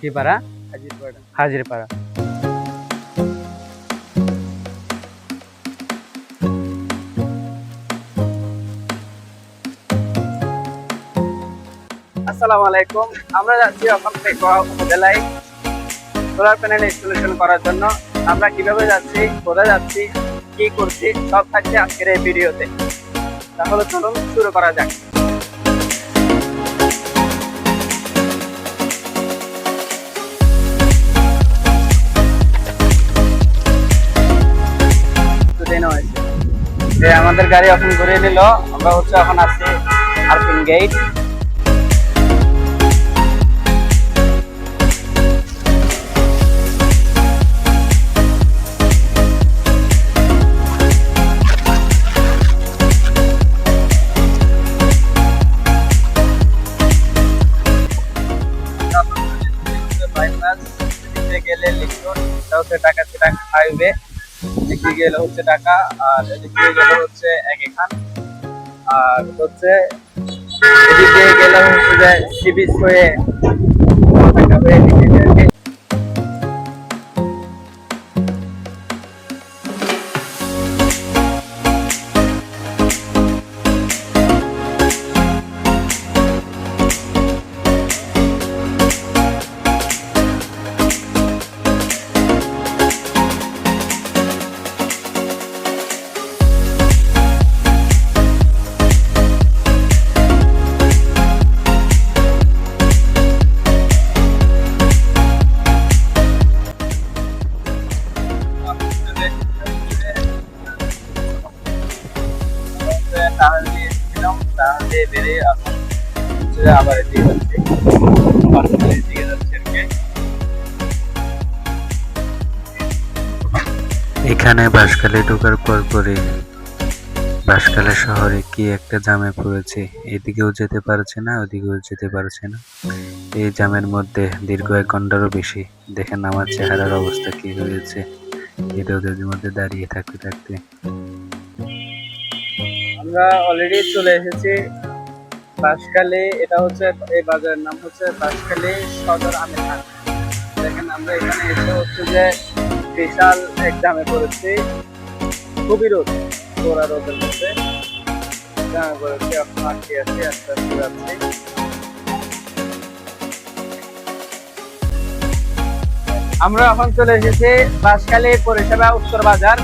কি পাড়া হাজির পাড়া আসসালামু আলাইকুম। আমরা যাচ্ছি এখন থেকে উপজেলায় সোলার প্যানেল ইনস্টলেশন করার জন্য। আমরা কীভাবে যাচ্ছি কোথায় যাচ্ছি কি করছি সব থাকছে আজকের এই ভিডিওতে তাহলে চলুন শুরু করা যাক। যে আমাদের গাড়ি এখন ঘুরিয়ে নিল, আমরা হচ্ছে এখন আছি আরপিন গেট গেলে টাকা সেটা হাইওয়ে এদিকে গেলে হচ্ছে ঢাকা, আর এদিকে গেলে হচ্ছে এক এখান। আর হচ্ছে এদিকে গেলে হচ্ছে যে সি বিচ হয়ে ঢাকা হয়ে এদিকে আবার এখানে বাঁশখালী ঢোকার পর পরে বাঁশখালী শহরে কি একটা জামে পড়েছে? এদিকেও যেতে পারছে না, ওদিকেও যেতে পারছে না। এই জামের মধ্যে দীর্ঘ এক ঘন্টারও বেশি দেখেন আমার চেহারার অবস্থা কি হয়েছে? এই ওদের মধ্যে দাঁড়িয়ে থাকতে থাকতে আমরা অলরেডি চলে এসেছি বাঁশখালী, এটা হচ্ছে এই বাজারের নাম হচ্ছে বাঁশখালী সদর আমের দেখেন, আমরা এখানে এসে হচ্ছে যে বিশাল এক জামে পড়েছি। খুবই রোদ তোরা রোদের মধ্যে। জামে পড়েছি, এখন আটকে আছি, আস্তে আস্তে যাচ্ছি। আমরা এখন চলে এসেছি বাঁশখালী পরিষেবা উত্তর বাজার।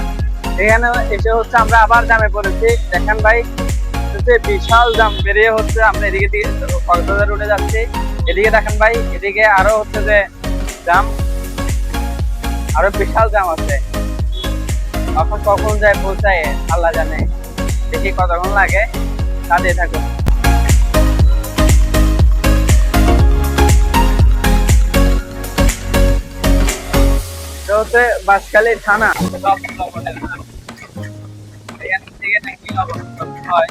এখানে এসে হচ্ছে আমরা আবার জামে পড়েছি। দেখেন ভাই হচ্ছে বিশাল জাম, বেরিয়ে হচ্ছে আমরা এদিকে দিয়ে কক্সবাজার রোডে যাচ্ছি। এদিকে দেখেন ভাই, এদিকে আরও হচ্ছে যে জাম, আরও বিশাল জাম আছে। কখন কখন যায় পৌঁছায় আল্লাহ জানে। দেখি কতক্ষণ লাগে তাতে থাকুন হচ্ছে থানা। হয়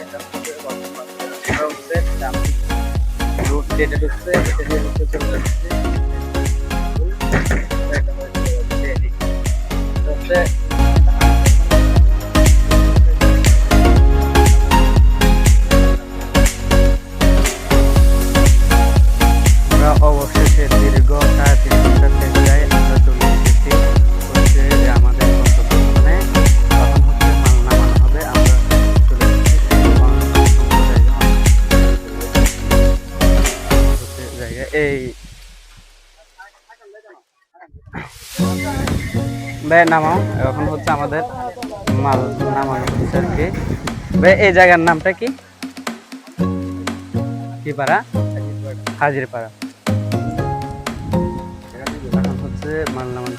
রুট যেটা ঢুকছে এটা দিয়ে হচ্ছে চলে যাচ্ছে ভাই নামাও এখন হচ্ছে আমাদের মাল নামানো হচ্ছে আর কি। ভাই, এই জায়গার নামটা কি? কি পাড়া? হাজির পাড়া হচ্ছে মাল নামান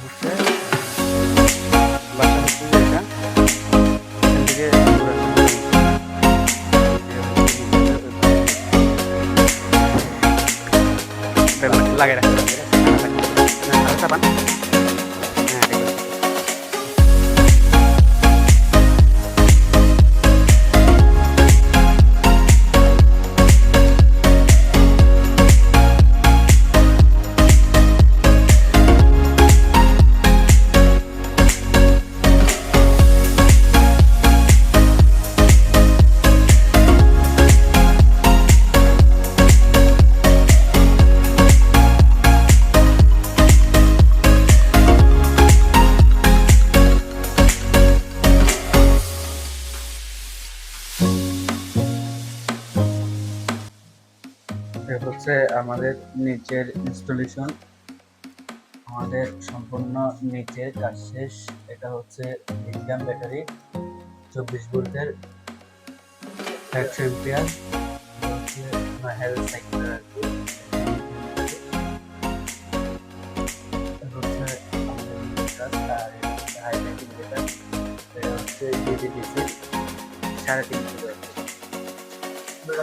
আমাদের নিচের ইনস্টলেশন, আমাদের সম্পূর্ণ নিচের কাজ শেষ। এটা হচ্ছে লিথিয়াম ব্যাটারি, চব্বিশ ভোল্টের হচ্ছে হেলথ হচ্ছে এটা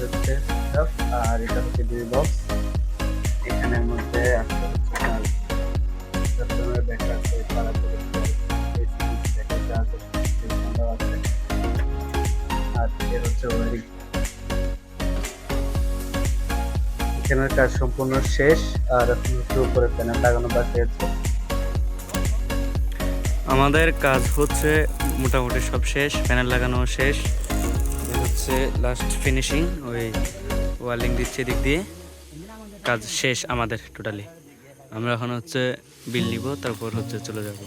হচ্ছে এখানের একটা আর এখানের কাজ সম্পূর্ণ শেষ, আর হচ্ছে উপরে প্যানেল লাগানো বাকি আছে। আমাদের কাজ হচ্ছে মোটামুটি সব শেষ প্যানেল লাগানো শেষ। হচ্ছে লাস্ট ফিনিশিং ওই ওয়ালিং দিচ্ছে দিক দিয়ে। কাজ শেষ আমাদের টোটালি আমরা এখন হচ্ছে বিল নিব, তারপর হচ্ছে চলে যাব।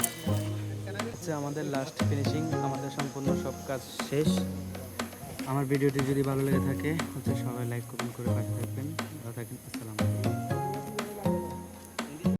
হচ্ছে আমাদের লাস্ট ফিনিশিং আমাদের সম্পূর্ণ সব কাজ শেষ। আমার ভিডিওটি যদি ভালো লেগে থাকে, হচ্ছে সবাই লাইক কমেন্ট করে পাশে থাকবেন। ভালো থাকেন, আসসালামু আলাইকুম।